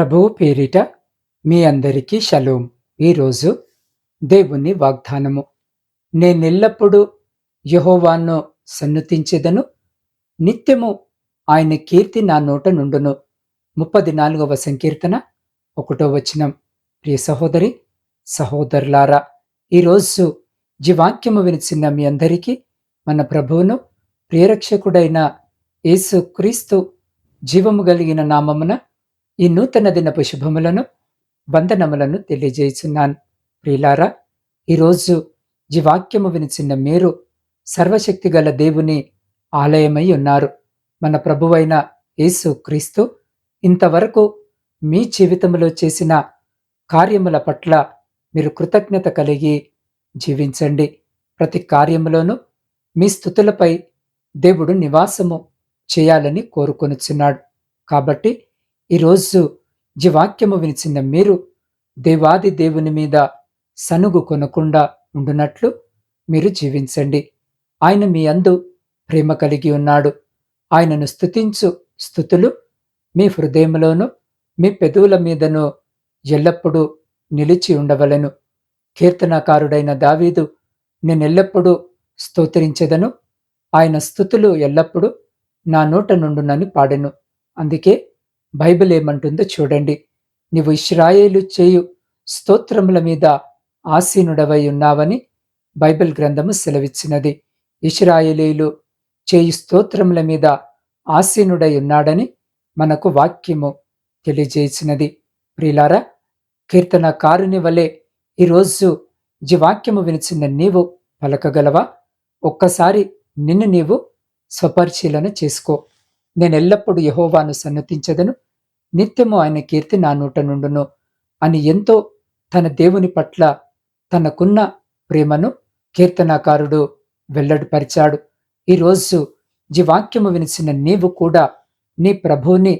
ప్రభువు పేరిట మీ అందరికీ షలోం. ఈరోజు దేవుని వాగ్దానము. నేనెల్లప్పుడూ యహోవాను సన్నుతించెదను. నిత్యము ఆయన కీర్తి నా నోట నుండును. ముప్పది నాలుగవ సంకీర్తన ఒకటో వచనం. ప్రియ సహోదరి సహోదరులారా ఈరోజు జీవాక్యము వినిచిన మీ అందరికీ మన ప్రభువును ప్రియరక్షకుడైన యేసు క్రీస్తు జీవము కలిగిన నామమున ఈ నూతన దినపు శుభములను వందనములను తెలియజేస్తున్నాను ప్రియులారా ఈరోజు జీవాక్యము వినిచిన మీరు సర్వశక్తిగల దేవుని ఆలయమై ఉన్నారు. మన ప్రభువైన యేసు క్రీస్తు ఇంతవరకు మీ జీవితంలో చేసిన కార్యముల పట్ల మీరు కృతజ్ఞత కలిగి జీవించండి. ప్రతి కార్యములోనూ మీ స్థుతులపై దేవుడు నివాసము చేయాలని కోరుకొనుచున్నాడు. కాబట్టి ఈరోజు జీవాక్యము వినిచిన మీరు దేవాది దేవుని మీద సనుగు కొనకుండా ఉండునట్లు మీరు జీవించండి. ఆయన మీ అందు ప్రేమ కలిగి ఉన్నాడు. ఆయనను స్థుతించు స్థుతులు మీ హృదయంలోనూ మీ పెదవుల మీదను ఎల్లప్పుడూ నిలిచి ఉండవలను. కీర్తనాకారుడైన దావీదు నేనెల్లప్పుడూ స్తోత్రించెదను. ఆయన స్థుతులు ఎల్లప్పుడూ నా నోట నుండునని పాడెను. అందుకే బైబిల్ ఏమంటుందో చూడండి. నీవు ఇష్రాయేలు చేయు స్తోత్రముల మీద ఆసీనుడవై ఉన్నావని బైబిల్ గ్రంథము సెలవిచ్చినది. ఇష్రాయేలీలు చేయి స్తోత్రముల మీద ఆసీనుడై ఉన్నాడని మనకు వాక్యము తెలియజేసినది. ప్రిలారా కీర్తనకారుని వలె ఈరోజు జీవాక్యము వినిచిన నీవు పలకగలవా? ఒక్కసారి నిన్ను నీవు స్వపరిశీలన చేసుకో. నేను ఎల్లప్పుడూ యహోవాను సన్నతించదను. నిత్యము ఆయన కీర్తి నా నూట నుండును అని ఎంతో తన దేవుని పట్ల తనకున్న ప్రేమను కీర్తనాకారుడు వెల్లడిపరిచాడు. ఈరోజు జీవాక్యము వినిసిన నీవు కూడా నీ ప్రభువుని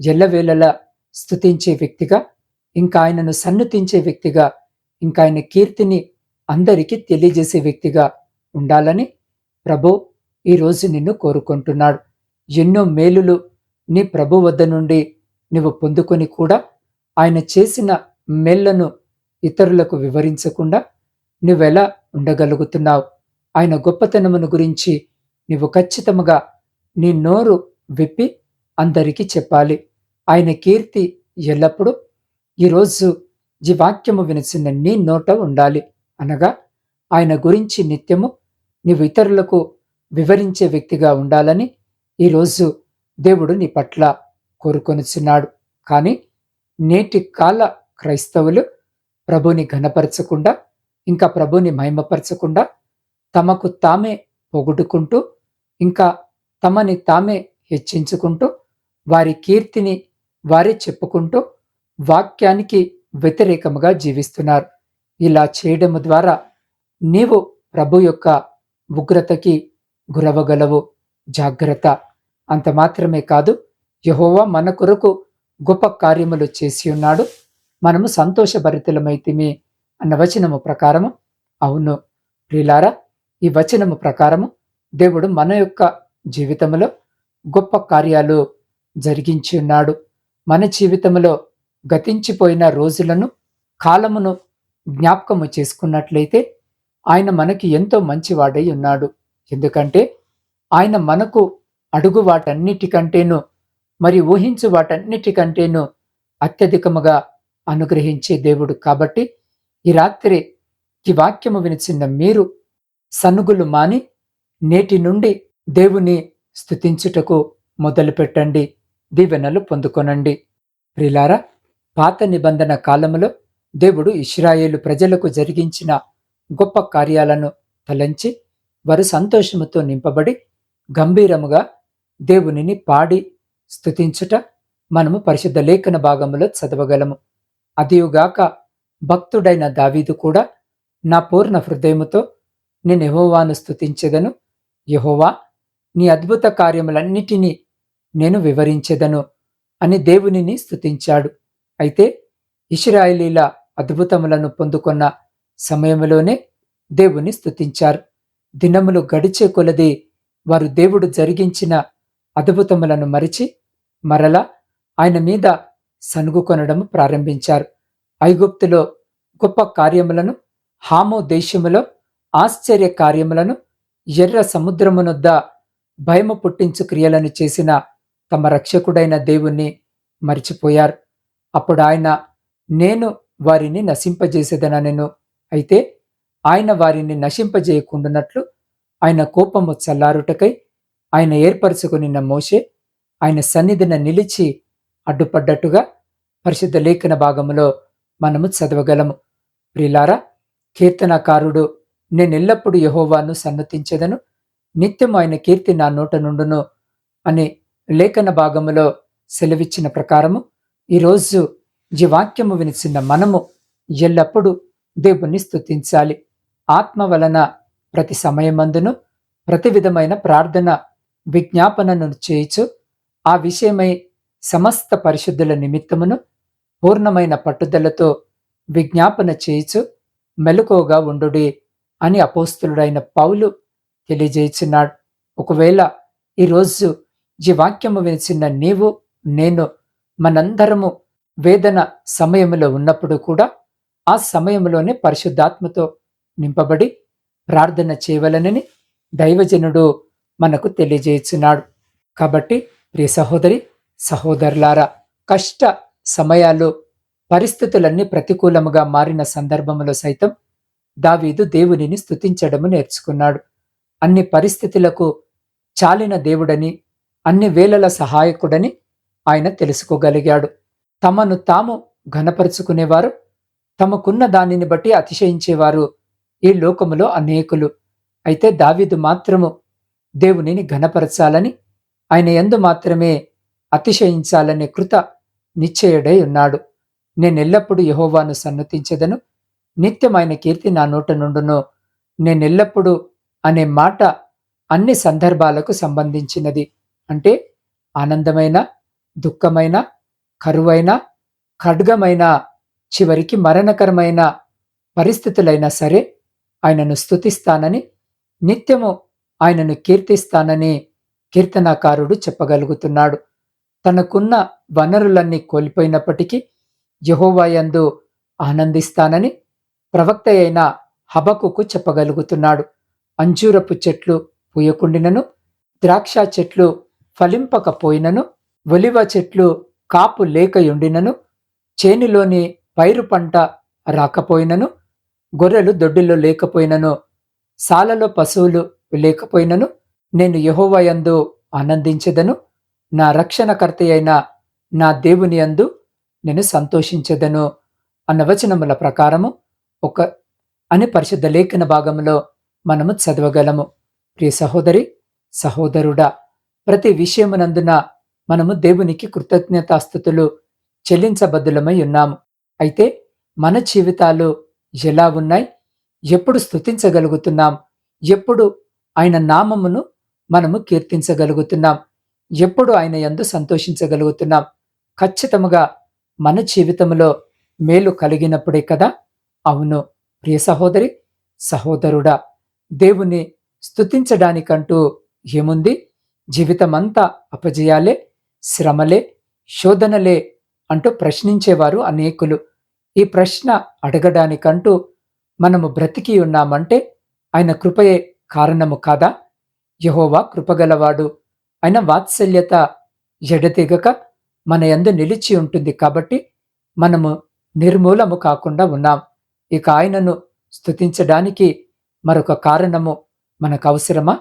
ఎల్లవేళలా స్థుతించే వ్యక్తిగా ఇంకా ఆయనను సన్నతించే వ్యక్తిగా ఇంకా ఆయన కీర్తిని అందరికీ తెలియజేసే వ్యక్తిగా ఉండాలని ప్రభు ఈరోజు నిన్ను కోరుకుంటున్నాడు. ఎన్నో మేలులు నీ ప్రభు వద్ద నుండి నువ్వు పొందుకొని కూడా ఆయన చేసిన మేళ్ళను ఇతరులకు వివరించకుండా నువ్వెలా ఉండగలుగుతున్నావు? ఆయన గొప్పతనమును గురించి నువ్వు ఖచ్చితంగా నీ నోరు విప్పి అందరికీ చెప్పాలి. ఆయన కీర్తి ఎల్లప్పుడూ ఈరోజు ఈ వాక్యము వినిసిన నీ నోట ఉండాలి. అనగా ఆయన గురించి నిత్యము నీవు ఇతరులకు వివరించే వ్యక్తిగా ఉండాలని ఈరోజు దేవుడు నీ పట్ల కోరుకొనుచున్నాడు. కానీ నేటి కాల క్రైస్తవులు ప్రభుని ఘనపరచకుండా ఇంకా ప్రభుని మహిమపరచకుండా తమకు తామే పొగుడుకుంటూ ఇంకా తమని తామే హెచ్చించుకుంటూ వారి కీర్తిని వారే చెప్పుకుంటూ వాక్యానికి వ్యతిరేకముగా జీవిస్తున్నారు. ఇలా చేయడం ద్వారా నీవు ప్రభు యొక్క ఉగ్రతకి గురవగలవు. జాగ్రత్త. అంత మాత్రమే కాదు యహోవా మన కొరకు గొప్ప కార్యములు చేసి ఉన్నాడు. మనము సంతోషభరితులమైతిమి అన్న వచనము ప్రకారము. అవును ప్రిలారా ఈ వచనము ప్రకారము దేవుడు మన యొక్క జీవితంలో గొప్ప కార్యాలు జరిగించి ఉన్నాడు. మన జీవితంలో గతించిపోయిన రోజులను కాలమును జ్ఞాపకము చేసుకున్నట్లయితే ఆయన మనకి ఎంతో మంచివాడై ఉన్నాడు. ఎందుకంటే ఆయన మనకు అడుగు వాటన్నిటికంటేనూ మరి ఊహించు వాటన్నిటికంటేనూ అత్యధికముగా అనుగ్రహించే దేవుడు. కాబట్టి ఈ రాత్రి ఈ వాక్యము వినిచిన మీరు సనుగులు మాని నేటి నుండి దేవుని స్థుతించుటకు మొదలుపెట్టండి దీవెనలు పొందుకొనండి. ప్రిలారా పాత నిబంధన కాలములో దేవుడు ఇస్రాయేలు ప్రజలకు జరిగించిన గొప్ప కార్యాలను తలంచి వారు సంతోషముతో నింపబడి గంభీరముగా దేవునిని పాడి స్థుతించుట మనము పరిశుద్ధ లేఖన భాగములో చదవగలము. అదియుగాక భక్తుడైన దావీదు కూడా నా పూర్ణ హృదయముతో నేను యహోవాను స్థుతించెదను యహోవా నీ అద్భుత కార్యములన్నిటినీ నేను వివరించెదను అని దేవునిని స్థుతించాడు అయితే ఇష్రాయిలీల అద్భుతములను పొందుకున్న సమయంలోనే దేవుని స్థుతించారు దినములు గడిచే కొలది వారు దేవుడు జరిగించిన అద్భుతములను మరిచి మరలా ఆయన మీద సనుగుకొనడం ప్రారంభించారు. ఐగుప్తులో గొప్ప కార్యములను హామో దేశములో ఆశ్చర్య కార్యములను ఎర్ర సముద్రమునొద్ద భయము పుట్టించు క్రియలను చేసిన తమ రక్షకుడైన దేవుణ్ణి మరిచిపోయారు. అప్పుడు ఆయన నేను వారిని నశింపజేసేదనెను అయితే ఆయన వారిని నశింపజేయకుండానట్లు ఆయన కోపము చల్లారుటకై ఆయన ఏర్పరచుకుని మోషే ఆయన సన్నిధిన నిలిచి అడ్డుపడ్డట్టుగా పరిశుద్ధ లేఖన భాగములో మనము చదవగలము. ప్రిలారా కీర్తనకారుడు నేనెల్లప్పుడు యహోవాను సన్నతించదను. నిత్యం ఆయన కీర్తి నా నోట నుండును అని లేఖన భాగములో సెలవిచ్చిన ప్రకారము ఈరోజు ఈ వాక్యము వినిచిన మనము ఎల్లప్పుడూ దేవుణ్ణి స్తుతించాలి. ఆత్మ వలన ప్రతి సమయమందును ప్రతి విధమైన ప్రార్థన విజ్ఞాపనను చేయుచు ఆ విషయమై సమస్త పరిశుద్ధుల నిమిత్తమును పూర్ణమైన పట్టుదలతో విజ్ఞాపన చేయుచు మెలకువగా ఉండుడి అని అపోస్తులుడైన పౌలు తెలియజేయుచున్నాడు. ఒకవేళ ఈరోజు ఈ వాక్యము వినిచిన నీవు నేను మనందరము వేదన సమయంలో ఉన్నప్పుడు కూడా ఆ సమయంలోనే పరిశుద్ధాత్మతో నింపబడి ప్రార్థన చేయవలనని దైవజనుడు మనకు తెలియజేస్తున్నాడు కాబట్టి ప్రియ సహోదరి సహోదరులారా కష్ట సమయాల్లో పరిస్థితులన్నీ ప్రతికూలముగా మారిన సందర్భంలో సైతం దావీదు దేవునిని స్తుతించడము నేర్చుకున్నాడు. అన్ని పరిస్థితులకు చాలిన దేవుడని అన్ని వేళల సహాయకుడని ఆయన తెలుసుకోగలిగాడు. తమను తాము ఘనపరుచుకునేవారు తమకున్న దానిని బట్టి అతిశయించేవారు ఈ లోకములో అనేకులు. అయితే దావీదు మాత్రము దేవునిని ఘనపరచాలని ఆయన ఎందు మాత్రమే అతిశయించాలనే కృత నిశ్చయుడై ఉన్నాడు. నేనెల్లప్పుడు యహోవాను సన్నతించెదను. నిత్యమైన కీర్తి నా నోట నుండును. నేనెల్లప్పుడూ అనే మాట అన్ని సందర్భాలకు సంబంధించినది. అంటే ఆనందమైన దుఃఖమైన కరువైన ఖడ్గమైన చివరికి మరణకరమైన పరిస్థితులైనా సరే ఆయనను స్థుతిస్తానని నిత్యము ఆయనను కీర్తిస్తానని కీర్తనాకారుడు చెప్పగలుగుతున్నాడు. తనకున్న వనరులన్నీ కోల్పోయినప్పటికీ యహోవాయందు ఆనందిస్తానని ప్రవక్త అయిన హబకుకు చెప్పగలుగుతున్నాడు. అంజూరపు చెట్లు పూయకుండినను ద్రాక్ష చెట్లు ఫలింపకపోయినను ఒలివ చెట్లు కాపు లేకయుండినను చేనిలోని పైరు పంట రాకపోయినను గొర్రెలు దొడ్డిలో లేకపోయినను సాలలో పశువులు లేకపోయినను నేను యహోవయందు ఆనందించెదను. నా రక్షణకర్త అయిన నా దేవుని అందు నేను సంతోషించెదను అన్న వచనముల ప్రకారము ఒక అని పరిశుద్ధ లేఖన భాగంలో మనము చదవగలము. ప్రియ సహోదరి సహోదరుడా ప్రతి విషయమునందున మనము దేవునికి కృతజ్ఞతాస్థుతులు చెల్లించబద్దులమై ఉన్నాము. అయితే మన జీవితాలు ఎలా ఉన్నాయి? ఎప్పుడు స్థుతించగలుగుతున్నాం ఎప్పుడు ఆయన నామమును మనము కీర్తించగలుగుతున్నాం. ఎప్పుడు ఆయన ఎందు సంతోషించగలుగుతున్నాం. ఖచ్చితముగా మన జీవితంలో మేలు కలిగినప్పుడే కదా? అవును. ప్రియ సహోదరి సహోదరుడా దేవుని స్థుతించడానికంటూ ఏముంది? జీవితమంతా అపజయాలే శ్రమలే శోధనలే అంటూ ప్రశ్నించేవారు అనేకులు. ఈ ప్రశ్న అడగడానికంటూ మనము బ్రతికి ఉన్నామంటే ఆయన కృపయే కారణము కాదా? యహోవా కృపగలవాడు. ఆయన వాత్సల్యత ఎడతెగక మన యందు నిలిచి ఉంటుంది కాబట్టి మనము నిర్మూలము కాకుండా ఉన్నాం. ఇక ఆయనను స్తుతించడానికి మరొక కారణము మనకు అవసరమా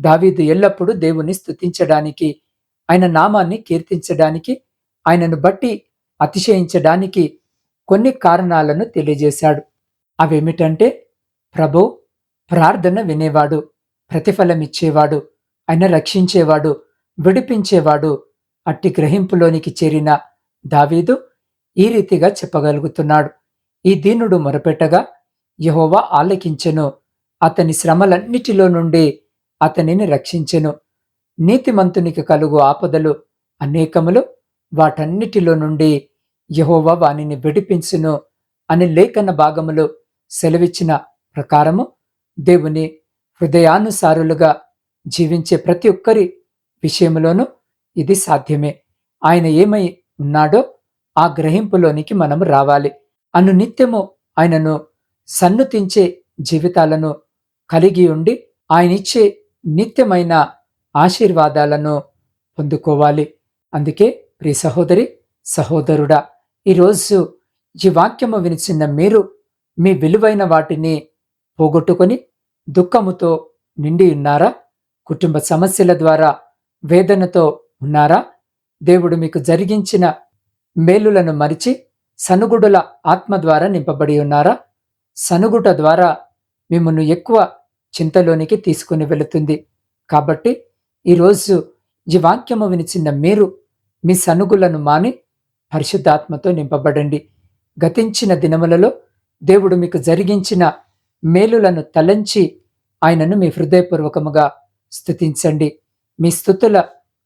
దావీదు ఎల్లప్పుడూ దేవుని స్థుతించడానికి ఆయన నామాన్ని కీర్తించడానికి ఆయనను బట్టి అతిశయించడానికి కొన్ని కారణాలను తెలియజేశాడు. అవేమిటంటే ప్రభు ప్రార్థన వినేవాడు ప్రతిఫలమిచ్చేవాడు ఆయన రక్షించేవాడు విడిపించేవాడు అట్టి గ్రహింపులోనికి చేరిన దావీదు ఈ రీతిగా చెప్పగలుగుతున్నాడు. ఈ దీనుడు మొరపెట్టగా యహోవా ఆలకించెను అతని శ్రమలన్నిటిలో నుండి అతనిని రక్షించెను. నీతిమంతునికి కలుగు ఆపదలు అనేకములు వాటన్నిటిలో నుండి యహోవా వానిని విడిపించును అని లేఖన భాగములు సెలవిచ్చిన ప్రకారము దేవుని హృదయానుసారులుగా జీవించే ప్రతి ఒక్కరి విషయంలోనూ ఇది సాధ్యమే. ఆయన ఏమై ఉన్నాడో ఆ గ్రహింపులోనికి మనము రావాలి. అను నిత్యము ఆయనను సన్నుతించే జీవితాలను కలిగి ఉండి ఆయనిచ్చే నిత్యమైన ఆశీర్వాదాలను పొందుకోవాలి. అందుకే ప్రియ సహోదరి సహోదరుడా ఈరోజు ఈ వాక్యము వినిచిన మీరు మీ విలువైన వాటిని పోగొట్టుకొని దుఃఖముతో నిండి ఉన్నారా? కుటుంబ సమస్యల ద్వారా వేదనతో ఉన్నారా? దేవుడు మీకు జరిగించిన మేలులను మరిచి సనుగుడుల ఆత్మ ద్వారా నింపబడి ఉన్నారా? సనుగుట ద్వారా మిమ్మల్ని ఎక్కువ చింతలోనికి తీసుకుని వెళుతుంది. కాబట్టి ఈరోజు ఈ వాక్యము వినిచిన మీరు మీ సనుగులను మాని పరిశుద్ధాత్మతో నింపబడండి. గతించిన దినములలో దేవుడు మీకు జరిగించిన మేలులను తలంచి ఆయనను మీ హృదయపూర్వకముగా స్థుతించండి. మీ స్థుతుల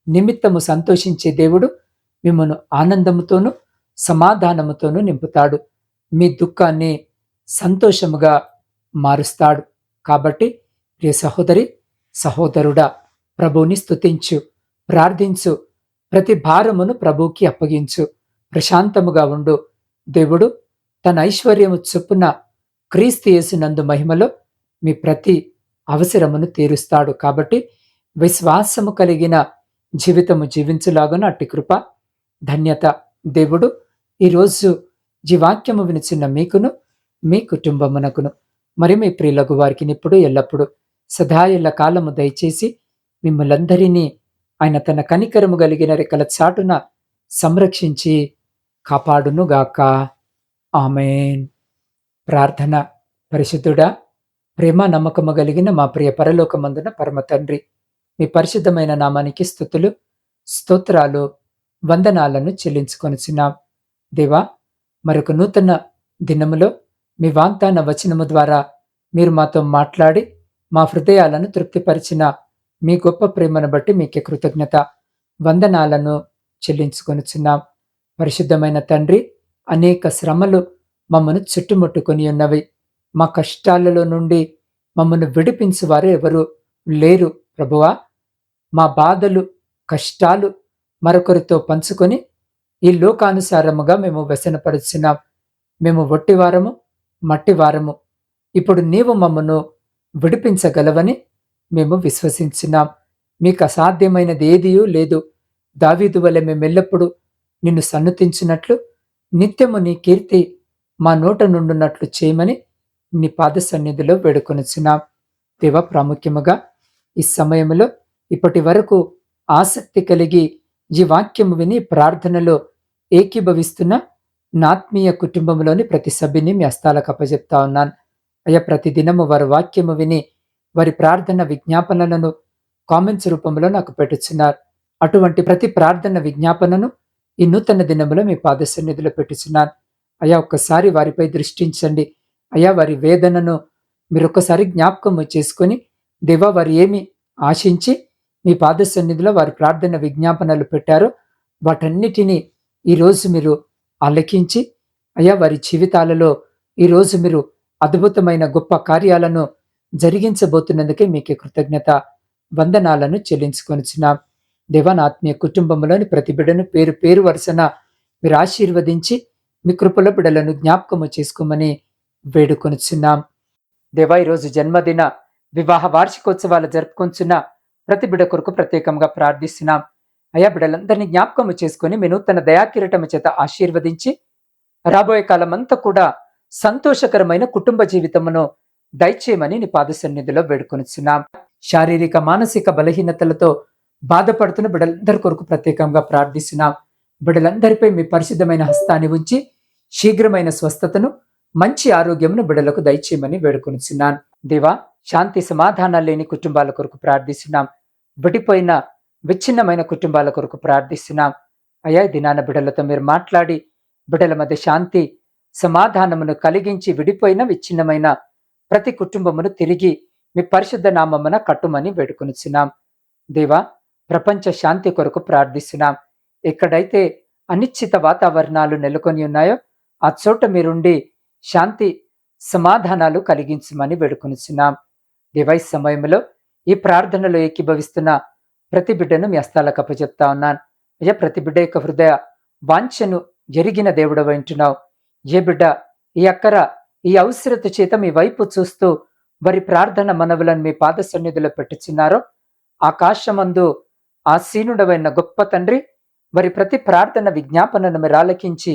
నిమిత్తము సంతోషించే దేవుడు మిమ్మను ఆనందముతోనూ సమాధానముతోనూ నింపుతాడు. మీ దుఃఖాన్ని సంతోషముగా మారుస్తాడు. కాబట్టి ప్రియ సహోదరి సహోదరుడా ప్రభువుని స్థుతించు ప్రార్థించు ప్రతి భారమును ప్రభువుకి అప్పగించు. ప్రశాంతముగా ఉండు. దేవుడు తన ఐశ్వర్యము చొప్పున క్రీస్తు యేసునందు మహిమలో మీ ప్రతి అవసరమును తీరుస్తాడు. కాబట్టి విశ్వాసము కలిగిన జీవితము జీవించులాగున అట్టి కృప ధన్యత దేవుడు ఈరోజు జీవాక్యము వినిచిన మీకును మీ కుటుంబమునకును మరి మీ ప్రియులకు వారికి ఇప్పుడు ఎల్లప్పుడూ సదాయల్ల కాలము దయచేసి మిమ్మలందరినీ ఆయన తన కనికరము కలిగిన రెక్కల చాటున సంరక్షించి కాపాడునుగాక. ఆమెన్. ప్రార్థన పరిశుద్ధుడా ప్రేమ నమ్మకము కలిగిన మా ప్రియ పరలోకమందున పరమ తండ్రి మీ పరిశుద్ధమైన నామానికి స్థుతులు స్తోత్రాలు వందనాలను చెల్లించుకొనిచున్నాం. దేవా మరొక నూతన దినములో మీ వాగ్దాన వచనము ద్వారా మీరు మాతో మాట్లాడి మా హృదయాలను తృప్తిపరిచిన మీ గొప్ప ప్రేమను బట్టి మీకే కృతజ్ఞత వందనాలను చెల్లించుకొనిచున్నాం. పరిశుద్ధమైన తండ్రి అనేక శ్రమలు మమ్మను చుట్టుముట్టుకొని ఉన్నవి. మా కష్టాలలో నుండి మమ్మను విడిపించువారు ఎవరు? లేరు ప్రభువా. మా బాధలు కష్టాలు మరొకరితో పంచుకొని ఈ లోకానుసారముగా మేము వ్యసనపరుచున్నాం. మేము ఒట్టివారము మట్టివారము. ఇప్పుడు నీవు మమ్మను విడిపించగలవని మేము విశ్వసించున్నాం. మీకు అసాధ్యమైనది ఏదియూ లేదు. దావీదు వలె మేమెల్లప్పుడూ నిన్ను సన్నతించినట్లు నిత్యము నీ కీర్తి మా నోట నుండున్నట్లు చేయమని నీ పాద సన్నిధిలో వేడుకొనిచున్నాం. దేవ ప్రాముఖ్యముగా ఈ సమయంలో ఇప్పటి వరకు ఆసక్తి కలిగి ఈ వాక్యము విని ప్రార్థనలో ఏకీభవిస్తున్న నాత్మీయ కుటుంబంలోని ప్రతి సభ్యుని మీ హస్తాలకు అప్పజెప్తా ఉన్నాను. అయ్యా ప్రతి దినము వారి వాక్యము విని వారి ప్రార్థన విజ్ఞాపనలను కామెంట్స్ రూపంలో నాకు పెట్టుచున్నారు. అటువంటి ప్రతి ప్రార్థన విజ్ఞాపనను ఈ నూతన దినములో మీ పాద సన్నిధిలో పెట్టుచున్నాను. అయ్యా ఒక్కసారి వారిపై దృష్టించండి. అయ్యా వారి వేదనను మీరు ఒక్కసారి జ్ఞాపకం చేసుకొని దేవా వారు ఏమి ఆశించి మీ పాద సన్నిధిలో వారి ప్రార్థన విజ్ఞాపనలు పెట్టారో వాటన్నిటినీ ఈరోజు మీరు ఆలకించి అయ్యా వారి జీవితాలలో ఈరోజు మీరు అద్భుతమైన గొప్ప కార్యాలను జరిగించబోతున్నందుకే మీకు కృతజ్ఞత వందనాలను చెల్లించుకొనిచున్నాం. దేవానాత్మీయ కుటుంబంలోని ప్రతి బిడ్డను పేరు పేరు వరుసన మీరు ఆశీర్వదించి మీ కృపల బిడలను జ్ఞాపకము చేసుకోమని వేడుకొనిచున్నాం. దేవా ఈరోజు జన్మదిన వివాహ వార్షికోత్సవాలు జరుపుకొంచున్న ప్రతి బిడ కొరకు ప్రత్యేకంగా ప్రార్థిస్తున్నాం. అయా బిడ్డలందరినీ జ్ఞాపకము చేసుకుని మీ నూతన దయాకిరటము చేత ఆశీర్వదించి రాబోయే కాలం అంతా కూడా సంతోషకరమైన కుటుంబ జీవితమును దయచేయమని నీ పాద సన్నిధిలో వేడుకొనిచున్నాం. శారీరక మానసిక బలహీనతలతో బాధపడుతున్న బిడ్డలందరి కొరకు ప్రత్యేకంగా ప్రార్థిస్తున్నాం. బిడ్డలందరిపై మీ పరిశుద్ధమైన హస్తాన్ని ఉంచి శీఘ్రమైన స్వస్థతను మంచి ఆరోగ్యమును బిడలకు దయచేయమని వేడుకొనిచున్నాను. దేవా శాంతి సమాధానాలు లేని కుటుంబాల కొరకు ప్రార్థిస్తున్నాం. విడిపోయిన విచ్ఛిన్నమైన కుటుంబాల కొరకు ప్రార్థిస్తున్నాం. అయ్యా దినాన బిడలతో మీరు మాట్లాడి బిడల మధ్య శాంతి సమాధానమును కలిగించి విడిపోయిన విచ్ఛిన్నమైన ప్రతి కుటుంబమును తిరిగి మీ పరిశుద్ధ నామమున కట్టుమని వేడుకొనిచున్నాం. దేవా ప్రపంచ శాంతి కొరకు ప్రార్థిస్తున్నాం. ఎక్కడైతే అనిశ్చిత వాతావరణాలు నెలకొని ఉన్నాయో ఆ చోట మీరుండి శాంతి సమాధానాలు కలిగించమని వేడుకొనిచున్నాం. దివై సమయంలో ఈ ప్రార్థనలో ఏకీభవిస్తున్న ప్రతి బిడ్డను మీ అస్తాలకు అప్పచెప్తా ఉన్నాను. అయ్యా ప్రతి బిడ్డ యొక్క హృదయ వాంఛను జరిగిన దేవుడు వింటున్నావు ఏ బిడ్డ ఈ అక్కర ఈ అవసరత చేత మీ వైపు చూస్తూ వారి ప్రార్థన మనవులను మీ పాద సన్నిధిలో పెట్టుచున్నారో ఆకాశమందు ఆసీనుడవైన గొప్ప తండ్రి వారి ప్రతి ప్రార్థన విజ్ఞాపనను మీరు ఆలకించి